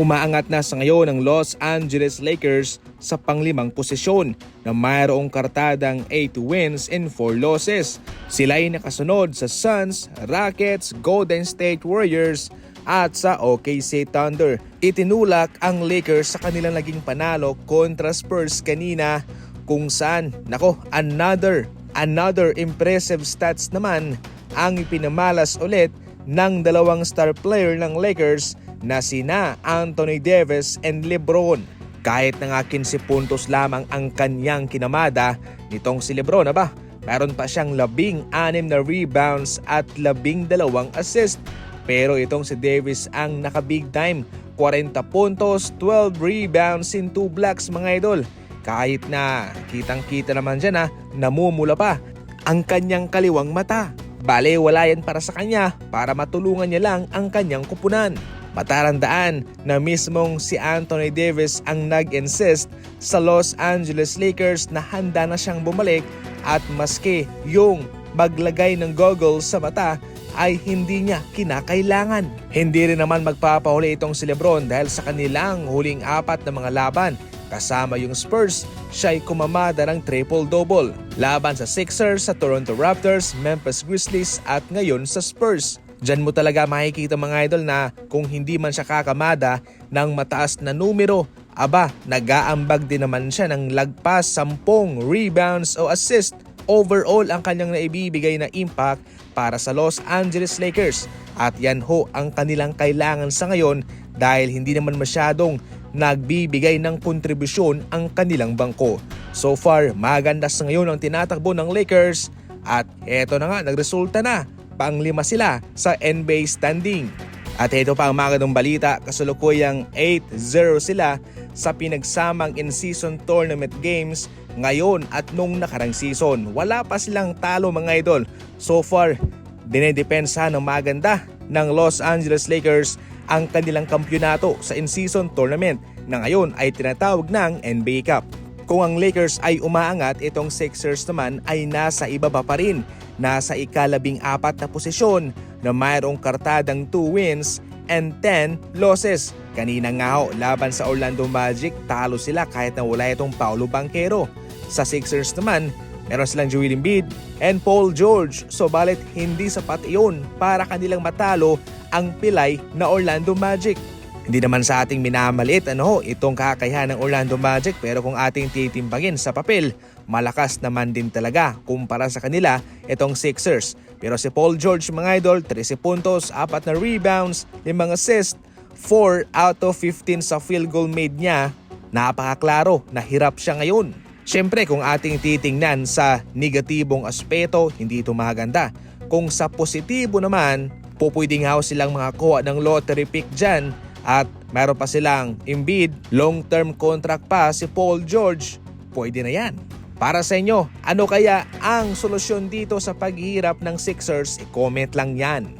Umaangat na sa ngayon ang Los Angeles Lakers sa panglimang posisyon na mayroong kartadang 8 wins and 4 losses. Sila ay nakasunod sa Suns, Rockets, Golden State Warriors at sa OKC Thunder. Itinulak ang Lakers sa kanilang naging panalo kontra Spurs kanina kung saan, nako, another, another impressive stats naman ang ipinamalas ulit ng dalawang star player ng Lakers na sina Anthony Davis and Lebron. Kahit na nga 15 puntos lamang ang kanyang kinamada nitong si Lebron aba, meron pa siyang labing anim na rebounds at labing dalawang assist. Pero itong si Davis ang naka big time, 40 puntos, 12 rebounds in 2 blocks mga idol. Kahit na kitang kita naman dyan ha, namumula pa ang kanyang kaliwang mata. Bale wala yan para sa kanya para matulungan niya lang ang kanyang kupunan. Matarandaan na mismong si Anthony Davis ang nag-insist sa Los Angeles Lakers na handa na siyang bumalik at maski yung maglagay ng goggles sa mata ay hindi niya kinakailangan. Hindi rin naman magpapahuli itong si Lebron dahil sa kanilang huling apat na mga laban kasama yung Spurs, siya ay kumamada ng triple-double. Laban sa Sixers, sa Toronto Raptors, Memphis Grizzlies at ngayon sa Spurs. Diyan mo talaga makikita mga idol na kung hindi man siya kakamada ng mataas na numero, aba, nag-aambag din naman siya ng lagpas 10 rebounds o assist. Overall ang kanyang naibibigay na impact para sa Los Angeles Lakers. At yan ho ang kanilang kailangan sa ngayon dahil hindi naman masyadong nagbibigay ng kontribusyon ang kanilang bangko. So far, maganda sa ngayon ang tinatakbo ng Lakers at eto na nga, nagresulta na panglima sila sa NBA standing. At ito pa ang mga ganong balita, kasalukuyang 8-0 sila sa pinagsamang in-season tournament games ngayon at nung nakarang season. Wala pa silang talo mga idol. So far, dinedepensa ng maganda ng Los Angeles Lakers ang kanilang kampyonato sa in-season tournament na ngayon ay tinatawag ng NBA Cup. Kung ang Lakers ay umaangat, itong Sixers naman ay nasa ibaba pa rin nasa ikalabing apat na posisyon na mayroong kartadang 2 wins and 10 losses. Kanina nga ho, laban sa Orlando Magic, talo sila kahit na wala itong Paulo Banquero. Sa Sixers naman, meron silang Joel Embiid and Paul George. So balit hindi sapat iyon para kanilang matalo ang pilay na Orlando Magic. Hindi naman sa ating minamaliit ano itong kakayahan ng Orlando Magic pero kung ating titimbangin sa papel, malakas naman din talaga kumpara sa kanila itong Sixers. Pero si Paul George mga idol, 13 puntos, 4 na rebounds, 5 assist, 4 out of 15 sa field goal made niya. Napakaklaro na hirap siya ngayon. Siyempre kung ating titingnan sa negatibong aspeto, hindi ito maganda. Kung sa positibo naman, pupwedeng ho silang makakuha ng lottery pick dyan at meron pa silang Embiid, long-term contract pa si Paul George, pwede na yan. Para sa inyo, ano kaya ang solusyon dito sa paghihirap ng Sixers? I-comment lang yan.